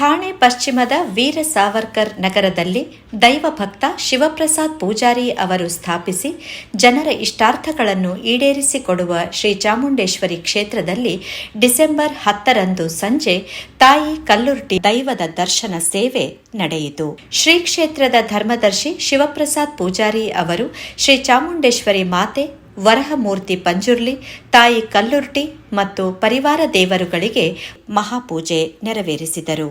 ಠಾಣೆ ಪಶ್ಚಿಮದ ವೀರ ಸಾವರ್ಕರ್ ನಗರದಲ್ಲಿ ದೈವಭಕ್ತ ಶಿವಪ್ರಸಾದ್ ಪೂಜಾರಿ ಅವರು ಸ್ಥಾಪಿಸಿ ಜನರ ಇಷ್ಟಾರ್ಥಗಳನ್ನು ಈಡೇರಿಸಿಕೊಡುವ ಶ್ರೀ ಚಾಮುಂಡೇಶ್ವರಿ ಕ್ಷೇತ್ರದಲ್ಲಿ ಡಿಸೆಂಬರ್ ಹತ್ತರಂದು ಸಂಜೆ ತಾಯಿ ಕಲ್ಲುರ್ಟಿ ದೈವದ ದರ್ಶನ ಸೇವೆ ನಡೆಯಿತು. ಶ್ರೀ ಕ್ಷೇತ್ರದ ಧರ್ಮದರ್ಶಿ ಶಿವಪ್ರಸಾದ್ ಪೂಜಾರಿ ಅವರು ಶ್ರೀ ಚಾಮುಂಡೇಶ್ವರಿ ಮಾತೆ ವರಹಮೂರ್ತಿ ಪಂಜುರ್ಲಿ, ತಾಯಿ ಕಲ್ಲುರ್ಟಿ ಮತ್ತು ಪರಿವಾರ ದೇವರುಗಳಿಗೆ ಮಹಾಪೂಜೆ ನೆರವೇರಿಸಿದರು.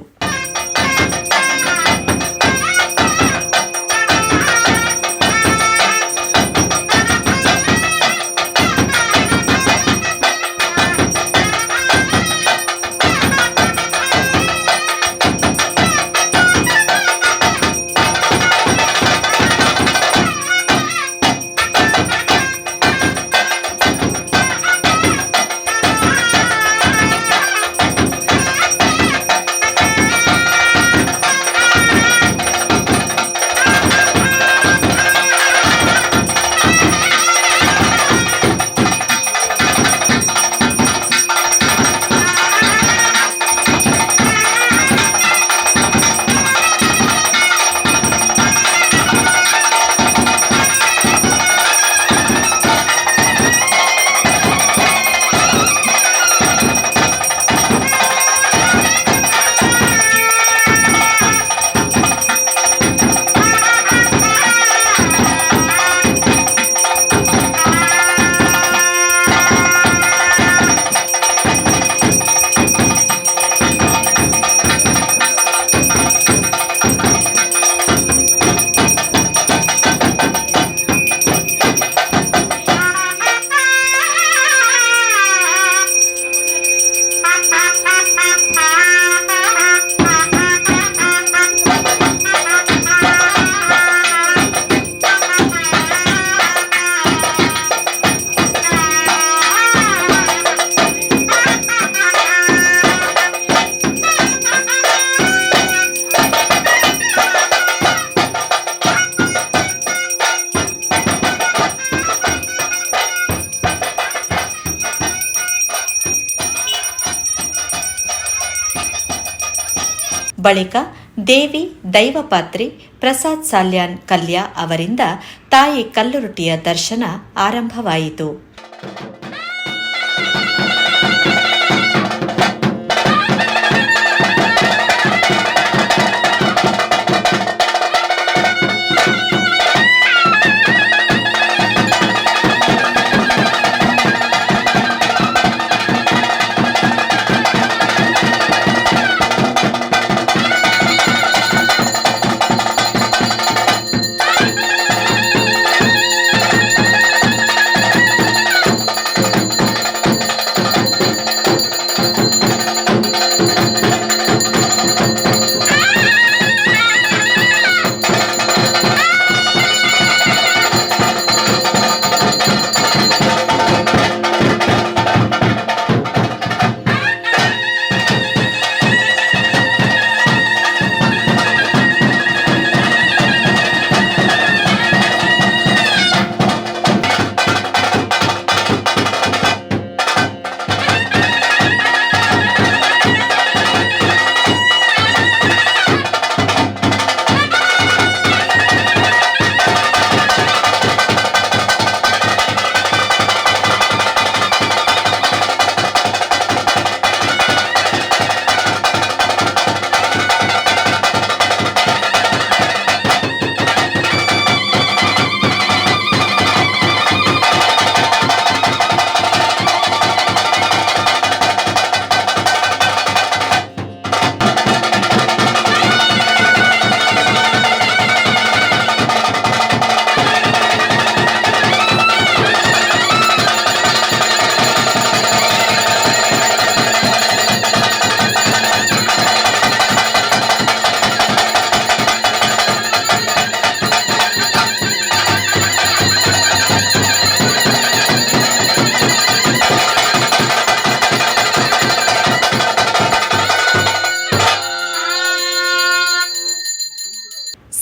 ಬಳಿಕ ದೇವಿ ದೈವಪಾತ್ರಿ ಪ್ರಸಾದ್ ಸಾಲ್ಯಾನ್ ಕಲ್ಯಾ ಅವರಿಂದ ತಾಯಿ ಕಲ್ಲುರುಟಿಯ ದರ್ಶನ ಆರಂಭವಾಯಿತು.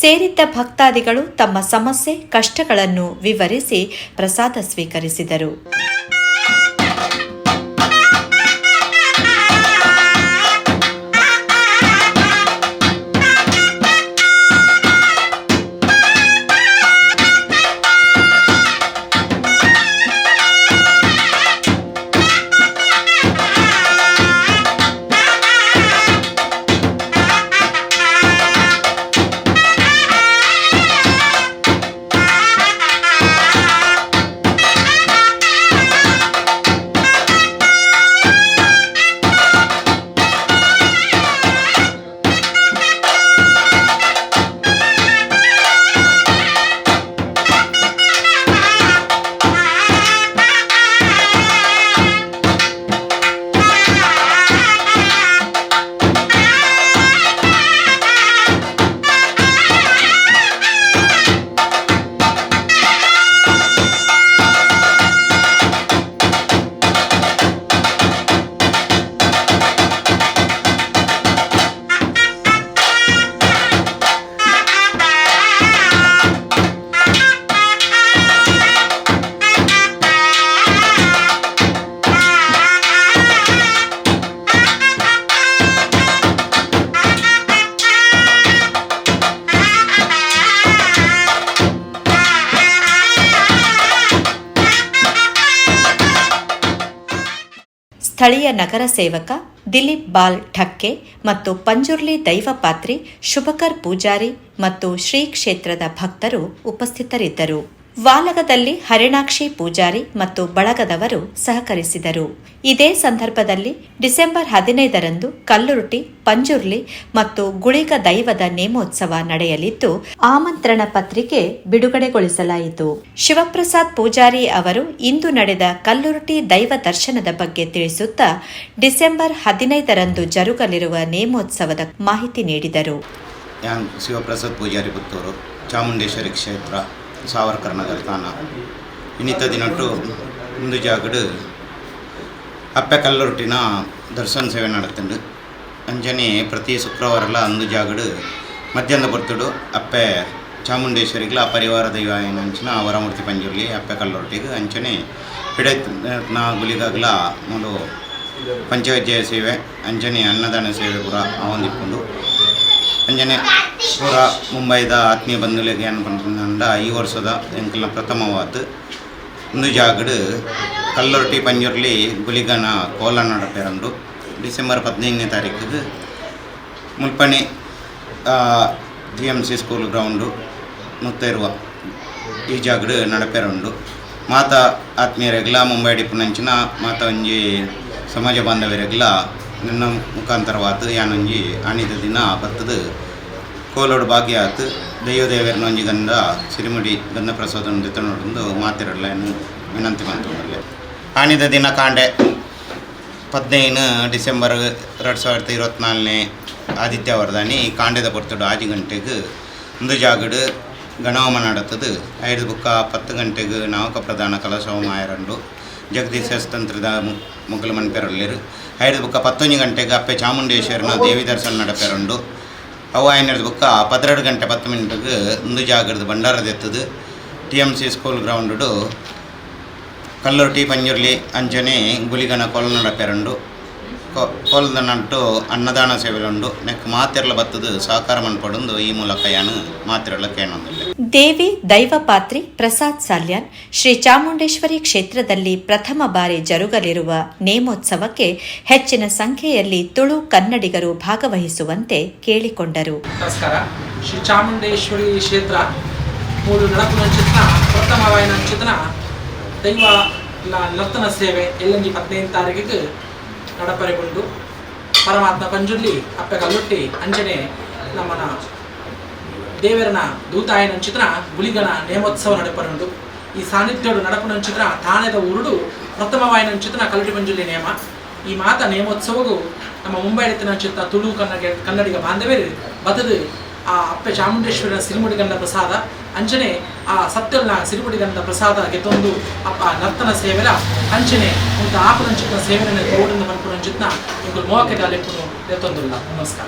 ಸೇರಿದ್ದ ಭಕ್ತಾದಿಗಳು ತಮ್ಮ ಸಮಸ್ಯೆ ಕಷ್ಟಗಳನ್ನು ವಿವರಿಸಿ ಪ್ರಸಾದ ಸ್ವೀಕರಿಸಿದರು. ಸ್ಥಳೀಯ ನಗರ ಸೇವಕ ದಿಲೀಪ್ ಬಾಲ್ ಠಕ್ಕೆ ಮತ್ತು ಪಂಜುರ್ಲಿ ದೈವಪಾತ್ರಿ ಶುಭಕರ್ ಪೂಜಾರಿ ಮತ್ತು ಶ್ರೀ ಕ್ಷೇತ್ರದ ಭಕ್ತರು ಉಪಸ್ಥಿತರಿದ್ದರು. ವಾಲಗದಲ್ಲಿ ಹರಿಣಾಕ್ಷಿ ಪೂಜಾರಿ ಮತ್ತು ಬಳಗದವರು ಸಹಕರಿಸಿದರು. ಇದೇ ಸಂದರ್ಭದಲ್ಲಿ ಡಿಸೆಂಬರ್ ಹದಿನೈದರಂದು ಕಲ್ಲುರುಟಿ, ಪಂಜುರ್ಲಿ ಮತ್ತು ಗುಳಿಗ ದೈವದ ನೇಮೋತ್ಸವ ನಡೆಯಲಿದ್ದು, ಆಮಂತ್ರಣ ಪತ್ರಿಕೆ ಬಿಡುಗಡೆಗೊಳಿಸಲಾಯಿತು. ಶಿವಪ್ರಸಾದ್ ಪೂಜಾರಿ ಅವರು ಇಂದು ನಡೆದ ಕಲ್ಲುರುಟಿ ದೈವ ದರ್ಶನದ ಬಗ್ಗೆ ತಿಳಿಸುತ್ತಾ ಡಿಸೆಂಬರ್ ಹದಿನೈದರಂದು ಜರುಗಲಿರುವ ನೇಮೋತ್ಸವದ ಮಾಹಿತಿ ನೀಡಿದರು. ಶಿವಪ್ರಸಾದ್ ಪೂಜಾರಿ ಚಾಮುಂಡೇಶ್ವರಿ ಕ್ಷೇತ್ರ ಸಾವರ್ಕರ್ ನಗರ ತಾನ ಇನ್ನಿತ ದಿನಟ್ಟು ಒಂದು ಜಾಗಡು ಅಪ್ಪೆ ಕಲ್ಲೊಟ್ಟಿನ ದರ್ಶನ ಸೇವೆ ನಡತಂಡು. ಅಂಜನೆ ಪ್ರತಿ ಶುಕ್ರವಾರಲ ಅಂದು ಜಾಗಡು ಮಧ್ಯಾಹ್ನ ಬರ್ತುಡು. ಅಪ್ಪೆ ಚಾಮುಂಡೇಶ್ವರಿಗ್ಲ ಪರಿವಾರ ದೈವ ಅಂಚಿನ ವರಮೂರ್ತಿ ಪಂಜುರ್ಲಿ ಅಪ್ಪೆ ಕಲ್ಲೊಟ್ಟಿಗೆ ಅಂಚನೆ ನಾ ಮೂಲು ಮೊದಲು ಪಂಚವೈದ್ಯ ಸೇವೆ, ಅಂಜನೆ ಅನ್ನದಾನ ಸೇವೆ ಪೂರ ಆವಂದಿಕೊಂಡು ಅಂಜನೆ ಪೂರ ಮುಂಬೈದ ಆತ್ಮೀಯ ಬಂಧುಗಳಿಗೆ ಏನು ಪಂಡ ಈ ವರ್ಷದ ಎಂಕಲ್ನ ಪ್ರಥಮವಾದ ಒಂದು ಜಾಗಡ್ ಕಲ್ಲೊರಟಿ ಪಂಜುರ್ಲಿ, ಗುಲಿಗನ ಕೋಲ ನಡಪೆರಂಡು ಡಿಸೆಂಬರ್ ಹದಿನೈದನೇ ತಾರೀಕಿಗೆ ಮುಲ್ಪಣಿ G M C school ground ಮುತ್ತೇರುವ ಈ ಜಾಗಡ್ ನಡಪೆರಂಡು ಮಾತ ಆತ್ಮೀಯರೆಗ್ಲ, ಮುಂಬೈ ಡಿಪ್ಪುನಂಚಿನ ಮಾತ ಒಂಜಿ ಸಮಾಜ ಬಾಂಧವ್ಯರೆಗ್ಲ ನನ್ನ ಮುಖಾಂತರವಾತು, ಯಾನೊಂಜಿ ಆಣಿದ ದಿನ ಬತ್ತದು ಕೋಲೋಡು ಭಾಗ್ಯಾತ್ ದೈವ ದೇವರನ್ನ ಒಂಜಿ ಗಂಧ, ಸಿರಿಮುಡಿ ಗಂಧ ಪ್ರಸಾದ ದಿತ್ತನೊಂದು ಮಾತಿರಲ್ಲ ವಿನಂತಿ ಮಾಡ್ಕೊಂಡಲ್ಲಿ ಆಣಿದ ದಿನ ಕಾಂಡೆ ಹದಿನೈದು ಡಿಸೆಂಬರ್ ಎರಡು ಸಾವಿರದ ಇರುವತ್ನಾಲ್ಕನೇ ಆದಿತ್ಯವರದಾನಿ ಕಾಂಡೆದ ಬರ್ತಡು ಆಜಿ ಗಂಟೆಗೆ ಒಂದು ಜಾಗಡು ಗಣಹೋಮ ನಡತದು ಐದು ಬುಕ್ಕ, ಪತ್ತು ಗಂಟೆಗೆ ನಾಮಕ ಪ್ರಧಾನ ಕಲಶೋಮ ಜಗದೀಶ್ ತಂತ್ರದ ಮುಗ್ಗಲು ಮನ್ಪೆರಲ್ಲಿರು ಐದು ಬುಕ್ಕ ಪತ್ತೊಂದು ಗಂಟೆಗೆ ಅಪ್ಪೆ ಚಾಮುಂಡೇಶ್ವರನ ದೇವಿ ದರ್ಶನ ನಡಪೆರಂಡು. ಅವು ಐನರದ ಬುಕ್ಕ ಪದ್ರೆರಡು ಗಂಟೆ ಪತ್ತು ಮಿನಿಟ್ಗೆ ಒಂದು ಜಾಗದ ಭಂಡಾರದ ಎತ್ತದು T M C school ground T Panjurli ಅಂಚನೆ ಗುಲಿಗನ ಕೊಲ ನಡಪೆರಂಡು. ಕೊಲ್ದ ನಟ್ಟು ಅನ್ನದಾನ ಸೇವೆಲುಂಡು ನೆಕ್ ಮಾತೆರ್ಲ ಬತ್ತದು ಸಹಕಾರ ಮನ್ಪಡೊಂದು ಈ ಮೂಲಕ ಯಾನು ಮಾತೆರಲ ಕೇಳೊಂದಿಲ್ಲ ದೇವಿ ದೈವಪಾತ್ರಿ ಪ್ರಸಾದ್ ಸಾಲ್ಯಾನ್ ಶ್ರೀ ಚಾಮುಂಡೇಶ್ವರಿ ಕ್ಷೇತ್ರದಲ್ಲಿ ಪ್ರಥಮ ಬಾರಿ ಜರುಗಲಿರುವ ನೇಮೋತ್ಸವಕ್ಕೆ ಹೆಚ್ಚಿನ ಸಂಖ್ಯೆಯಲ್ಲಿ ತುಳು ಕನ್ನಡಿಗರು ಭಾಗವಹಿಸುವಂತೆ ಕೇಳಿಕೊಂಡರು. ನಮಸ್ಕಾರ. ಶ್ರೀ ಚಾಮುಂಡೇಶ್ವರಿ ಕ್ಷೇತ್ರ ಮೂರು ನಡಪು ಪ್ರಥಮ ವಾಯನ ನಂಚಿನ ದೈವ ನರ್ತನ ಸೇವೆ ಎಲ್ಲಂಜಿ ಹದಿನೈದು ತಾರೀಕಿಗೆ ನಡಪರೆಗೊಂಡು ಪರಮಾತ್ಮ ಪಂಜುರ್ಲಿ ಅಪ್ಪೆ ಕಲ್ಲೊಟ್ಟಿ ಅಂಜನೆ, ನಮ್ಮನ ದೇವರನ ದೂತಾಯನ ಚಿತ್ರ, ಗುಲಿಗನ ನೇಮೋತ್ಸವ ನಡಪರುಂಡು ಈ ಸಾನ್ನಿಧ್ಯಡು ನಡಪನ ಚಿತ್ರ, ತಾಣದ ಉರುಡು ಪ್ರಥಮವಾಯಿನ ಚಿತ್ರ ಕಲ್ಲುಟಿ ಪಂಜುಲಿ ನೇಮ. ಈ ಮಾತ ನೇಮೋತ್ಸವಗೂ ನಮ್ಮ ಮುಂಬೈ ಚಿತ್ರ, ತುಳು ಕನ್ನಡ ಕನ್ನಡಿಗ ಬಾಂಧವ್ಯರು ಬದದು ಆ ಅಪ್ಪೆ ಚಾಮುಂಡೇಶ್ವರಿನ ಸಿರಿಮುಡಿಗಂಧ ಪ್ರಸಾದ ಅಂಚನೆ ಆ ಸತ್ಯಲ್ನ ಸಿರಿಮುಡಿಗಂಧ ಪ್ರಸಾದ ಗೆತ್ತೊಂದು ಅಪ್ಪ ನರ್ತನ ಸೇವೆಲ ಅಂಚನೆ ಒಂದು ಚಿತ್ರ ಸೇವೆಯನ್ನು ಸೇವೆನ ಗಾಲೆಪ್ಪುನು ಗೆತ್ತೊಂದುಲ್ಲ ನಮಸ್ಕಾರ.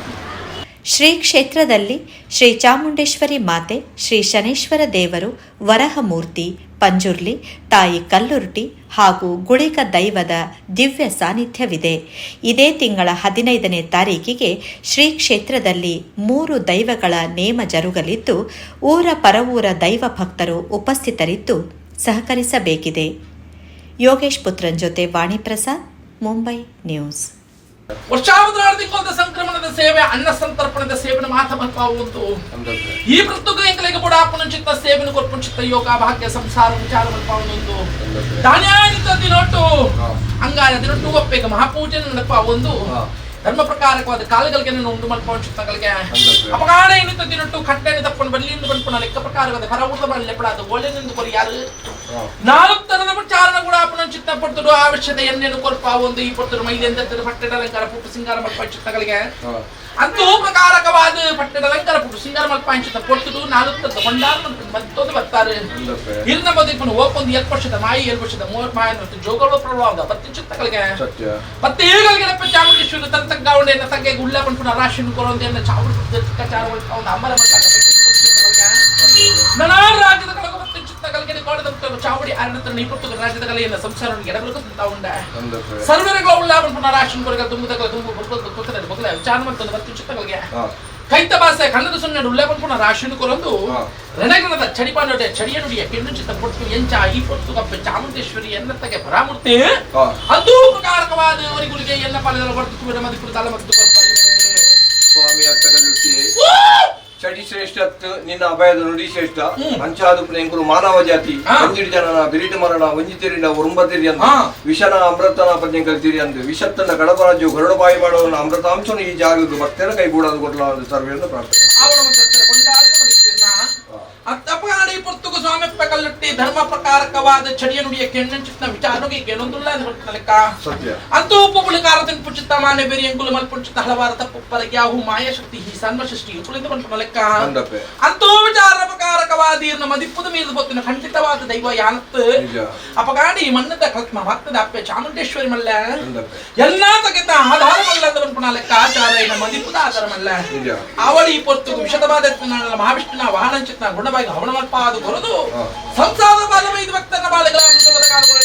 ಶ್ರೀ ಕ್ಷೇತ್ರದಲ್ಲಿ ಶ್ರೀ ಚಾಮುಂಡೇಶ್ವರಿ ಮಾತೆ, ಶ್ರೀ ಶನೇಶ್ವರ ದೇವರು ವರಹಮೂರ್ತಿ ಪಂಜುರ್ಲಿ, ತಾಯಿ ಕಲ್ಲುರುಟಿ ಹಾಗೂ ಗುಳಿಕ ದೈವದ ದಿವ್ಯ ಸಾನ್ನಿಧ್ಯವಿದೆ. ಇದೇ ತಿಂಗಳ ಹದಿನೈದನೇ ತಾರೀಕಿಗೆ ಶ್ರೀ ಕ್ಷೇತ್ರದಲ್ಲಿ ಮೂರು ದೈವಗಳ ನೇಮ ಜರುಗಲಿದ್ದು, ಊರ ಪರವೂರ ದೈವ ಭಕ್ತರು ಉಪಸ್ಥಿತರಿದ್ದು ಸಹಕರಿಸಬೇಕಿದೆ. ಯೋಗೇಶ್ ಪುತ್ರನ್ ಜೊತೆ ವಾಣಿಪ್ರಸಾದ್ ಮುಂಬೈ ನ್ಯೂಸ್ ವರ್ಷಾವಧಾರದಿಕ್ಕೊಂದ ಸಂಕ್ರಮಣದ ಸೇವೆ ಅನ್ನ ಸಂತರ್ಪಣದ ಮಾತ ಮಾತಮತ್ವಾವುದು ಈ ಪ್ರಸ್ತುತ ಎಂಕಲಿಗೆ ಕೂಡ ಪುನಚಿತ್ತ ಸೇವೆನ ಕೊರ್ಪುಚಿತ್ತ ಯೋಗ ಭಾಗ್ಯ ಸಂಸಾರ ವಿಚಾರ ಮಲ್ಪಾವೊಂದು ಧಾನ್ಯಾನಿತ ದಿನೊಟ್ಟು ಅಂಗಾರ ದಿನೊಟ್ಟು ಒಪ್ಪೆಗ ಮಹಾಪೂಜೆ ನಡಪ ಒಂದು ಧರ್ಮ ಪ್ರಕಾರಕವಾದ ಕಾಲಗಳಿಗೆ ಉಂಟು ಮಲ್ಪುಚಿತ್ತಗಳಿಗೆ ಅಪಗಾಡ ಏನಿತ ದಿನೊಟ್ಟು ಕಟ್ಟೆಯನ್ನು ತಪ್ಪನ್ನು ಬಲ್ಲಿಂದ ಬಂದ್ಕೊಂಡು ಲೆಕ್ಕ ಪ್ರಕಾರವಾದ ಹೊರ ಊಟ ಬಲ್ಲೆಪಡಾದ ಒಳ್ಳೆನಿಂದ ಕೊರಿ ಯಾರು ನಾಲ್ಕು ತರದ ಪ್ರಚಾರಣ ಚಿತ್ತ ಪಡ್ತಡು ಅವಶ್ಯತೆ ಎನ್ನೇನು ಕೊಲ್ಪ ಒಂದು ಈ ಮೈಲಿ ಅಂತ ಪಟ್ಟೆಡ ಅಲಂಕಾರ ಪುಟ್ಟು ಸಿಂಗಾರ ಮಲ್ಪ ಚಿತ್ತಗಳಿಗೆ ಅಂತೂ ಪ್ರಕಾರಕವಾದ ಪಟ್ಟೆಡ ಅಲಂಕಾರ ಪುಟ್ಟು ಸಿಂಗಾರ ಮಲ್ಪ ಚಿತ್ತ ಪಡ್ತಡು ನಾಲ್ಕು ತರದ ಭಂಡಾರ ಮತ್ತೊಂದು ಬರ್ತಾರೆ. ಇರ್ನ ಬದಿಪನು ಓಪೊಂದು ಎಲ್ ವರ್ಷದ ಮಾಯಿ ಏಳು ವರ್ಷದ ಮೂವತ್ ಮಾಯ ಜೋಗಳ ಪ್ರಭಾವದ ಬತ್ತಿ ಚಿತ್ತಗಳಿಗೆ ಮತ್ತೆ ಈಗಲಿಗೆ ಚಾಮುಂಡೇಶ್ವರಿ ತಂತಗ್ಗಾವಣೆ ತಗ್ಗೆ ಗುಳ್ಳ ಪಂಪುನ ರಾಶಿನ ಕೊರೊಂದೆ ಚಾಮುಂಡಿ ಚಾರ ಒಂದು ಅಂಬರ ನಾನಾ ರಾಜ್ಯದ ಚಿತ್ತಗಳಿಗೆ ಕೋಡದ ಚಾವಡಿ ಅರಣ್ಯ ನಿಪುಟ್ಟು ರಾಜ್ಯದ ಕಲೆಯಿಂದ ಸಂಸಾರವನ್ನು ಎಡಬಲಕ ತಿಂತ ಉಂಡ. ಸರ್ವರಿಗಳ ಉಳ್ಳ ಪಂಪುನ ರಾಶಿನ ಕೊರಗ ತುಂಬದ ತುಂಬು ಬರ್ಬೋದು ಕೊಕ್ಕದ ವಿಚಾರ ಮಾಡ್ತಂದು ಬತ್ತಿ ಚಿತ್ತಗಳಿಗೆ ಕೈತ ಭಾಷೆ ಕನ್ನಡ ಸೊನ್ನೆ ಉಲ್ಲೇಖನ ರಾಶಿನು ಕೊರೊಂದು. ರಣಗಣದ ಚಡಿಪಾನುಡೆ ಚಡಿಯನುಡಿಯ ಕೆನ್ನುಚಿತ ಪೊಟ್ಟು ಎಂಚ ಈ ಪೊಟ್ಟು ಕಪ್ಪೆ ಚಾಮುಂಡೇಶ್ವರಿ ಎನ್ನತ್ತಗೆ ಪರಾಮೂರ್ತಿ. ಅದೂ ಪ್ರಕಾರಕವಾದ ಅವರಿಗಳಿಗೆ ವರ್ತಿಸುವ ತಲೆ ಮತ್ತು ಸ್ವಾಮಿ ಅತ್ತಗಲ್ಲುಟ್ಟಿ ಚಡಿ ಶ್ರೇಷ್ಠತ್ ನಿನ್ನ ಅಭಯದ ನುಡಿ ಶ್ರೇಷ್ಠ. ಪಂಚಾದು ಎಂಕುಲು ಮಾನವ ಜಾತಿ. ಒಂದಿಡಿ ಒಂಜಿಡಿ ಜನನ ಬಿರಿಟ ಮರಣ ಒಂಜಿತಿರಿನ ಉರುಂಬತಿರಿ ಹಾ. ವಿಷನ ಅಮೃತನ ಪದ್ಯ ಕಲ್ತಿರಿ ವಿಷತ್ತನ ವಿಷತ್ತನ್ನ ಕಡಪರಾಜ್ಯ ಗರುಡಬಾಯಿ ಮಾಡುವ ಅಮೃತಾಂಶನು ಈ ಜಾಗಕ್ಕೆ ಭಕ್ತರ ಕೈಗೂಡದು ಕೊಡ್ಲ ಸರ್ವೇಂದ್ರ ಪ್ರಾರ್ಥನೆ. ಸ್ವಾಮಿ ಪೆಕಲ್ಲುಟ್ಟಿ ಧರ್ಮ ಪ್ರಕಾರಕವಾದ ಚಡಿಯ ನುಡಿಯ ಕೆಣ್ಣಂಚಿತ್ನ ವಿಚಾರನುಗೆ ಅಂತ ಲೆಕ್ಕ. ಸತ್ಯ. ಅಂತೂ ಉಪಗುಳಿಕಾರತಿನ ಪುಚಿತ ಮಾನ್ಯ ಬೇರೆ ಎಂಗುಲು ಪುಚಿತ ಹಲವಾರ ತಪ್ಪು ಪರಗ್ಯಾಹು ಮಾಯಶಕ್ತಿ ಸನ್ಮಶಿಷ್ಟಿ ಉಪುಳಿತ ಬಂಟ ಲೆಕ್ಕ. ಅಂದಪ್ಪೆ. ಅಂತೂ ವಿಚಾರ ಪ್ರಕಾರಕವಾದೀರ್ನ ಮದಿಪ್ಪುದ ಮೇಲೆ ಬೊತ್ತಿನ ಖಂಡಿತವಾದ ದೈವ ಯಾನತ್ ಅಪಗಾಡಿ ಮಣ್ಣದ ಕಲ್ತ್ಮ ಭಕ್ತದ ಅಪ್ಪೆ ಚಾಮುಂಡೇಶ್ವರಿ ಮಲ್ಲ. ಎಲ್ಲಾ ತಗಿತ ಆಧಾರ ಮಲ್ಲದ ಬಂಪುಣ ಲೆಕ್ಕ ಆಚಾರ ಇನ ಮದಿಪ್ಪುದ ಆಧಾರ ಮಲ್ಲ. ಅವಳಿ ಪೊತ್ತು ವಿಷದವಾದ ಮಹಾವಿಷ್ಣುನ ವಾಹನಂಚಿತ್ನ ಗುಣವಾಗಿ ಹವಣಮಲ್ಪ ಅದು ಕೊರದು. ಹಾ. ಸಂಸಾರ ಬಾಲವೈದ ಭಕ್ತನ ಬಾಲಗಳ ಕಾಲಗಳು